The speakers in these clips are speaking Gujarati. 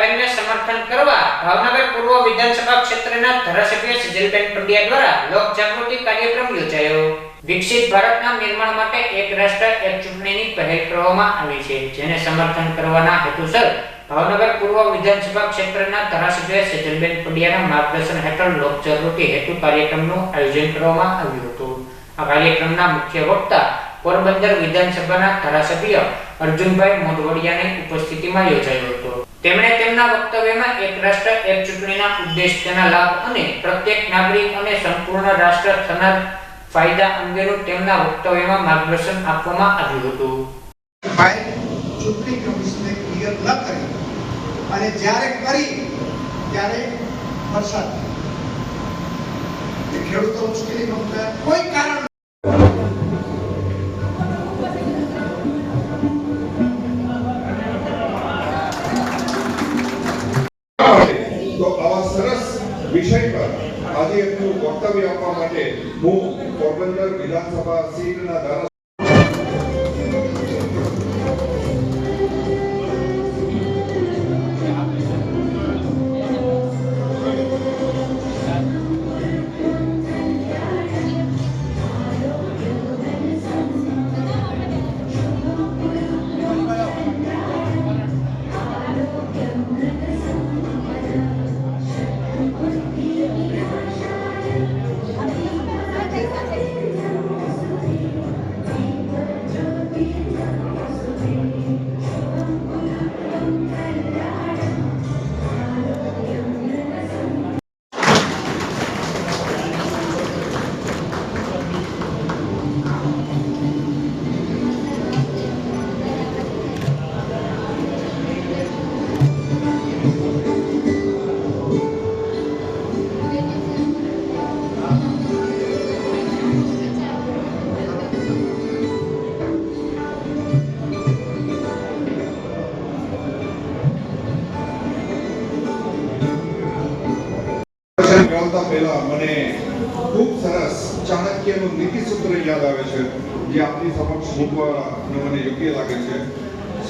પહેલને સમર્થન કરવા ભાવનગર પૂર્વ વિધાનસભા ક્ષેત્રના ધારાસભ્ય સજલબેન પંડ્યા દ્વારા લોક જાગૃતિ કાર્યક્રમ યોજાયો. વિકસિત ભારતના નિર્માણ માટે એક રાષ્ટ્ર, એક ચૂંટણીની પહેલ કરવામાં આવી છે, જેને સમર્થન કરવાના હેતુસર ભાવનગર પૂર્વ વિધાનસભા ક્ષેત્રના ધારાસભ્ય સજલબેન પંડ્યાના માર્ગદર્શન હેઠળ લોક જાગૃતિ હેતુ કાર્યક્રમનું આયોજન કરવામાં આવ્યું હતું. આ કાર્યક્રમના મુખ્ય વક્તા પોરબંદર વિધાનસભાના ધારાસભ્ય અર્જુનભાઈ મોઢવડિયાની ઉપસ્થિતિમાં યોજાયો હતો. તેમણે તેમના વક્તવ્યમાં એક રાષ્ટ્ર, એક ચૂંટણીના ઉદ્દેશ્યના લાભ અને પ્રત્યેક નાગરિક અને સંપૂર્ણ રાષ્ટ્ર થનાર ફાયદા અંગેનું તેમના વક્તવ્યમાં માર્ગદર્શન આપવામાં આવ્યું હતું. ચૂંટણી કમિશને ક્લિયર ન કરી અને જ્યારે કરી, ત્યારે વરસાદ. ખેડૂતો મુશ્કેલી કોઈ કારણ આજે એમનું વક્તવ્ય આપવા માટે હું પોરબંદર વિધાનસભા સીટના ધારા દર્શન મેળવતા પહેલા મને ખૂબ સરસ ચાણક્યનું નીતિ સૂત્ર યાદ આવે છે, જે આપની સમક્ષ મૂકવાનું મને યોગ્ય લાગે છે.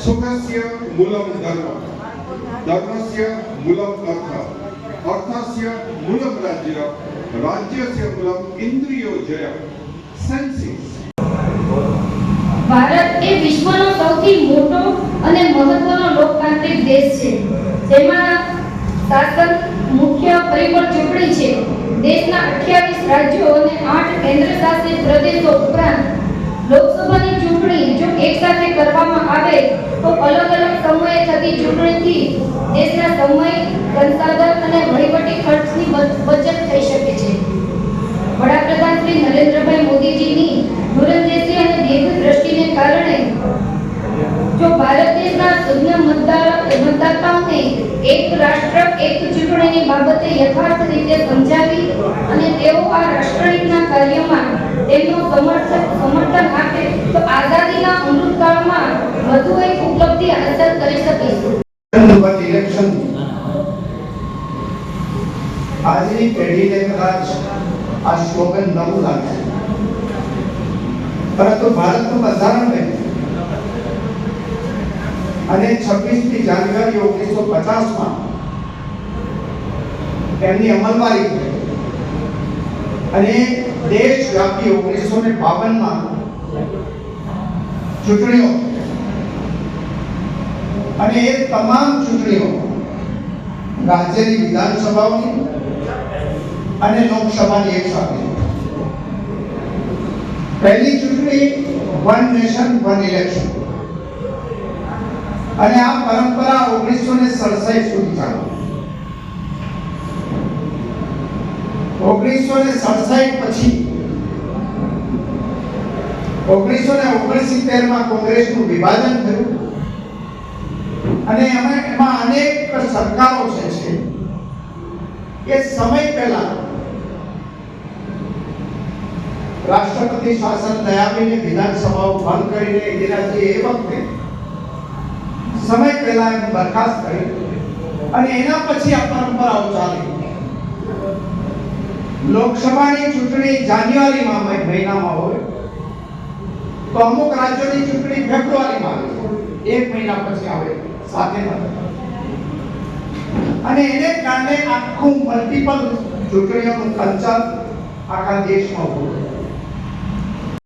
સુખસ્ય મૂલમ ધર્મ. ધર્મસ્ય મૂલમ અર્થ અર્થસ્ય મૂલમ રાજ્ય. રાજ્યસ્ય મૂલમ ઇન્દ્રિયો જય. સેન્સિસ ભારત એ વિશ્વનો સૌથી મોટો અને મહત્વનો લોકતાંત્રિક દેશ છે. જેમાં શાસન મુખ્ય પરિબળ ચૂંટણી છે. દેશના 28 રાજ્યો અને આઠ કેન્દ્રશાસિત પ્રદેશો ઉપરાંત લોકસભાની ચૂંટણી જો એકસાથે કરવામાં આવે તો અલગ અલગ સમયે થતી ચૂંટણીથી દેશના સમય, સંસાધન અને વહીવટી ઉપલબ્ધિ હાંસલ કરી શકીશું આજની પેઢીને કદાચ આ સ્લોગન નવું લાગે. પરંતુ ભારતનું બંધારણ બન્યું. અને છવ્વીસમી જાન્યુઆરી ઓગણીસો પચાસમાં એમની અમલવારી થઈ. અને દેશવ્યાપી ઓગણીસો ને ચૂંટણીઓ. અને એ તમામ ચૂંટણીઓ રાજ્યની વિધાનસભાઓની અને લોકસભાની એક સાથે. પહેલી ચૂંટણી વન નેશન, વન ઇલેક્શન. અને આ પરંપરા ઓગણીસો ને સડસઠ સુધી ચાલી. ઓગણીસો ને સડસઠ પછી, ઓગણીસો ને ઓગણસિત્તેરમાં કોંગ્રેસનું વિભાજન થયું. અને એમાં એમાં અનેક સરકારો છે છે. એ સમય પહેલા રાષ્ટ્રપતિ શાસન દયાવીને વિધાનસભાઓ ભંગ કરીને એનાથી એ વખતે સમય પહેલા એમ બરખાસ્ત કરી અને એના પછી આ પરંપરાઓ ચાલી. લોકસભાની ચૂંટણી જાન્યુઆરીમાં મહિ- મહિનામાં હોય, તો અમુક રાજ્યોની ચૂંટણી ફેબ્રુઆરીમાં આવે એક મહિના પછી આવે સાથે અને એને કારણે આખું મલ્ટીપલ ચૂંટણીઓનું કલ્ચર આખા દેશમાં ઉભું.